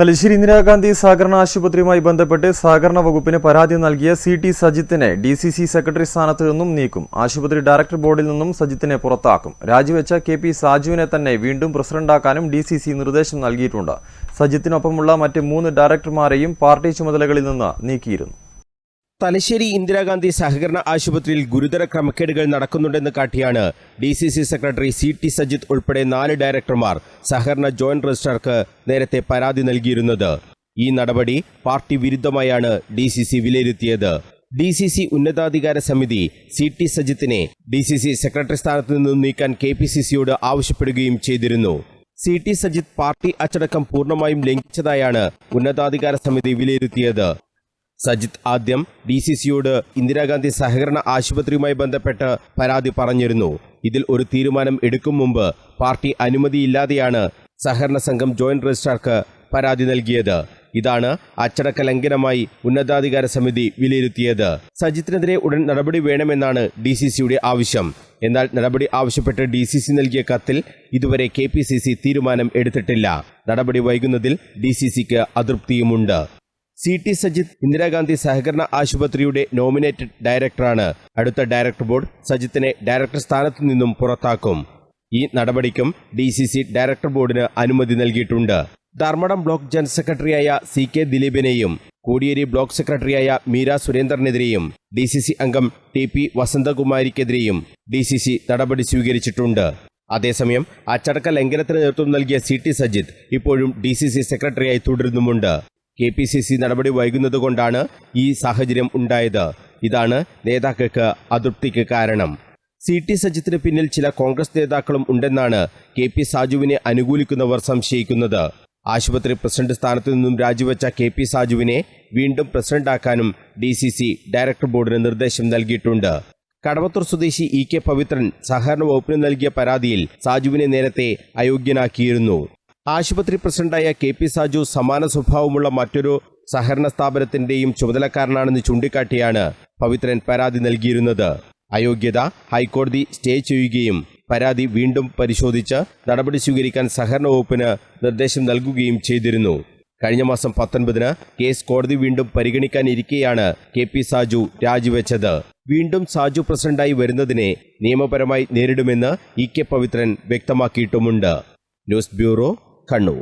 തലശ്ശേരി ഇന്ദിരാഗാന്ധി സഹകരണ ആശുപത്രിയുമായി ബന്ധപ്പെട്ട് സഹകരണ വകുപ്പിന് പരാതി നൽകിയ സി ടി സജിത്തിനെ ഡി സി സി സെക്രട്ടറി സ്ഥാനത്ത് നിന്നും നീക്കും. ആശുപത്രി ഡയറക്ടർ ബോർഡിൽ നിന്നും സജിത്തിനെ പുറത്താക്കും. രാജിവെച്ച കെ പി സാജുവിനെ തന്നെ വീണ്ടും പ്രസിഡന്റാക്കാനും ഡി സി സി നിർദ്ദേശം നൽകിയിട്ടുണ്ട്. സജിത്തിനൊപ്പമുള്ള മറ്റ് മൂന്ന് ഡയറക്ടർമാരെയും പാർട്ടി ചുമതലകളിൽ നിന്ന് നീക്കിയിരുന്നു. തലശ്ശേരി ഇന്ദിരാഗാന്ധി സഹകരണ ആശുപത്രിയിൽ ഗുരുതര ക്രമക്കേടുകൾ നടക്കുന്നുണ്ടെന്ന് കാട്ടിയാണ് D C C secretary C T Sajith ഉൾപ്പെടെ നാല് ഡയറക്ടർമാർ സഹകരണ ജോയിന്റ് രജിസ്ട്രാർക്ക് നേരത്തെ പരാതി നൽകിയിരുന്നത്. ഈ നടപടി പാർട്ടി വിരുദ്ധമായാണ് ഡി സി സി വിലയിരുത്തിയത്. ഡി സി സി ഉന്നതാധികാര സമിതി സി ടി സജിത്തിനെ ഡി സി സി സെക്രട്ടറി സ്ഥാനത്ത് നിന്നും നീക്കാൻ കെ പി സി സിയോട് ആവശ്യപ്പെടുകയും ചെയ്തിരുന്നു. സി ടി സജിത്ത് പാർട്ടി അച്ചടക്കം പൂർണമായും ലംഘിച്ചതായാണ് ഉന്നതാധികാര സമിതി വിലയിരുത്തിയത്. സജിത്ത് ആദ്യം ഡി സി സിയോട് ഇന്ദിരാഗാന്ധി സഹകരണ ആശുപത്രിയുമായി ബന്ധപ്പെട്ട് പരാതി പറഞ്ഞിരുന്നു. ഇതിൽ ഒരു തീരുമാനം എടുക്കും മുമ്പ് പാർട്ടി അനുമതിയില്ലാതെയാണ് സഹകരണ സംഘം ജോയിന്റ് രജിസ്ട്രാർക്ക് പരാതി നൽകിയത്. ഇതാണ് അച്ചടക്ക ലംഘനമായി ഉന്നതാധികാര സമിതി വിലയിരുത്തിയത്. സജിത്തിനെതിരെ ഉടൻ നടപടി വേണമെന്നാണ് ഡി സി സിയുടെ ആവശ്യം. എന്നാൽ നടപടി ആവശ്യപ്പെട്ട് ഡി സി സി നൽകിയ കത്തിൽ ഇതുവരെ കെ പി സി സി തീരുമാനം എടുത്തിട്ടില്ല. നടപടി വൈകുന്നതിൽ ഡി സി സിക്ക് അതൃപ്തിയുമുണ്ട്. സി ടി സജിത്ത് ഇന്ദിരാഗാന്ധി സഹകരണ ആശുപത്രിയുടെ നോമിനേറ്റഡ് ഡയറക്ടറാണ്. അടുത്ത ഡയറക്ടർ ബോർഡ് സജിത്തിനെ ഡയറക്ടർ സ്ഥാനത്തു നിന്നും പുറത്താക്കും. ഈ നടപടിക്കും ഡി സി സി ഡയറക്ടർ ബോർഡിന് അനുമതി നൽകിയിട്ടുണ്ട്. ധർമ്മടം ബ്ലോക്ക് ജനറൽ സെക്രട്ടറിയായ സി കെ ദിലീപിനെയും കോടിയേരി ബ്ലോക്ക് സെക്രട്ടറിയായ മീര സുരേന്ദ്രനെതിരെയും ഡി സി സി അംഗം ടി പി വസന്തകുമാരിക്കെതിരെയും ഡി സി സി നടപടി സ്വീകരിച്ചിട്ടുണ്ട്. അതേസമയം അച്ചടക്ക ലംഘനത്തിന് നേതൃത്വം നൽകിയ സി ടി സജിത്ത് ഇപ്പോഴും ഡി സി സി സെക്രട്ടറിയായി തുടരുന്നുമുണ്ട്. കെ പി സി സി നടപടി വൈകുന്നതുകൊണ്ടാണ് ഈ സാഹചര്യം ഉണ്ടായത്. ഇതാണ് നേതാക്കൾക്ക് അതൃപ്തിക്ക് കാരണം. സി ടി സജിത്തിന് പിന്നിൽ ചില കോൺഗ്രസ് നേതാക്കളും ഉണ്ടെന്നാണ് കെ പി സാജുവിനെ അനുകൂലിക്കുന്നവർ സംശയിക്കുന്നത്. ആശുപത്രി പ്രസിഡന്റ് സ്ഥാനത്തു നിന്നും രാജിവെച്ച കെ പി സാജുവിനെ വീണ്ടും പ്രസിഡന്റാക്കാനും ഡി സി സി ഡയറക്ടർ ബോർഡിന് നിർദ്ദേശം നൽകിയിട്ടുണ്ട്. കടവത്തൂർ സ്വദേശി ഇ കെ പവിത്രൻ സഹകരണ വകുപ്പിന് നൽകിയ പരാതിയിൽ സാജുവിനെ നേരത്തെ അയോഗ്യനാക്കിയിരുന്നു. ആശുപത്രി പ്രസിഡന്റായ കെ പി സാജു സമാന സ്വഭാവമുള്ള മറ്റൊരു സഹകരണ സ്ഥാപനത്തിന്റെയും ചുമതലക്കാരനാണെന്ന് ചൂണ്ടിക്കാട്ടിയാണ് പവിത്രൻ പരാതി നൽകിയിരുന്നത്. അയോഗ്യത ഹൈക്കോടതി സ്റ്റേ ചെയ്യുകയും പരാതി വീണ്ടും പരിശോധിച്ച് നടപടി സ്വീകരിക്കാൻ സഹകരണ വകുപ്പിന് നിർദ്ദേശം നൽകുകയും ചെയ്തിരുന്നു. കഴിഞ്ഞ മാസം പത്തൊൻപതിന് കേസ് കോടതി വീണ്ടും പരിഗണിക്കാനിരിക്കെയാണ് കെ പി സാജു രാജിവെച്ചത്. വീണ്ടും സാജു പ്രസിഡന്റായി വരുന്നതിനെ നിയമപരമായി നേരിടുമെന്ന് ഇ കെ പവിത്രൻ വ്യക്തമാക്കിയിട്ടുമുണ്ട്. News bureau Khandu